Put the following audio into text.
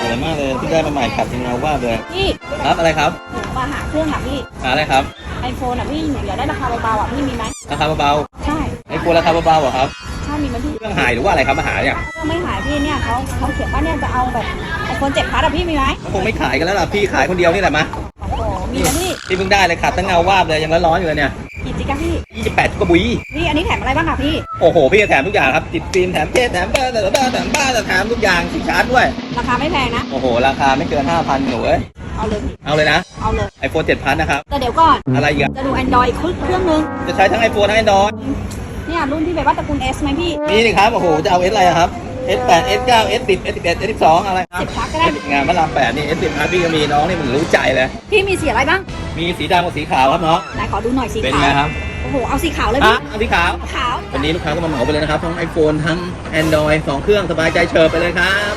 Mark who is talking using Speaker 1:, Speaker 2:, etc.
Speaker 1: สวยมากเลยที่ได้มาใหม่ขัดยังเงาว่าบเลย
Speaker 2: พี่
Speaker 1: ครับอะไรครับ
Speaker 2: หนูมาหาเครื่องอะพี่
Speaker 1: หาอะไรครับ
Speaker 2: ไอโฟนอะพี่หนูอยากได้ราคาเบาๆอะพี่มีไหม
Speaker 1: ราคาเบา
Speaker 2: ใช่
Speaker 1: ๆไอ้ควรราคาเบาๆเหรอครับ
Speaker 2: ใช่มีไหมพี่
Speaker 1: เครื่องหายหรือว่าอะไรครับมาหาเนี่ย
Speaker 2: เครื่องไม่หายพี่เนี่ยเขาเขาเขียนว่าเนี่ยจะเอาแบบไอโฟนเจ็ดพัทอะพี่มีไหม
Speaker 1: เขาคงไม่ขายกันแล้วล่ะพี่ขายคนเดียวนี่แหละมา
Speaker 2: โอ้โหมีนะพี่
Speaker 1: พี่เพิ่งได้เลยขัดทั้งเงาว่าบเลยยังร้อนๆอยู่เลยเนี่ย
Speaker 2: กี่จิกะพี่
Speaker 1: 28กระบุย
Speaker 2: พี่อันนี้แถมอะไรบ้างอะพี่
Speaker 1: โอ้โห พี่แถมทุกอย่างครับ ติดฟิล์มแถมเทปแถมบ้าแถมบ้าแถมบ้าแถมทุกอย่างสีชาร์จด้วย
Speaker 2: ราคาไม่แพงนะ
Speaker 1: โอ้โห ราคาไม่เกิน 5,000หนูเอ้ย
Speaker 2: เอาเลยพี่
Speaker 1: เอาเลยนะ
Speaker 2: เอาเลย
Speaker 1: iPhone 7 Plus นะครับ
Speaker 2: แต่เดี๋ยวก่อน
Speaker 1: อะไรอีกอะ
Speaker 2: จะดู Android อีกเครื่องนึง
Speaker 1: จะใช้ทั้ง iPhone ทั้ง Android
Speaker 2: เนี่ยรุ่นที่แบบว่าตระกูล S ไหมพี่
Speaker 1: นี่นี่ครับ โอ้โห จะเอา S อะไรอะครับ S8 S9 S10 S11 S12 อะไรครับ
Speaker 2: สิบพักก็ได้
Speaker 1: งานพระราม8นี่ S10 Plus พี่ก็มีน้องนี่มันรู้ใจเลย
Speaker 2: พี่มีสีอะไรบ้าง
Speaker 1: มีสีดำกับสีขาวครับเนาะ
Speaker 2: ไหนขอดูหน่อยสี
Speaker 1: เป็น
Speaker 2: ขา
Speaker 1: ไง
Speaker 2: ว
Speaker 1: ครับ
Speaker 2: โอ้โหเอาสีขาวเลย
Speaker 1: อะ
Speaker 2: พี่
Speaker 1: เอาสีขาว
Speaker 2: ขาว
Speaker 1: วันนี้ลูกค้าก็มาเหมาไปเลยนะครับ ทั้ง iPhone ทั้ง Android สองเครื่องสบายใจเฉิบไปเลยครับ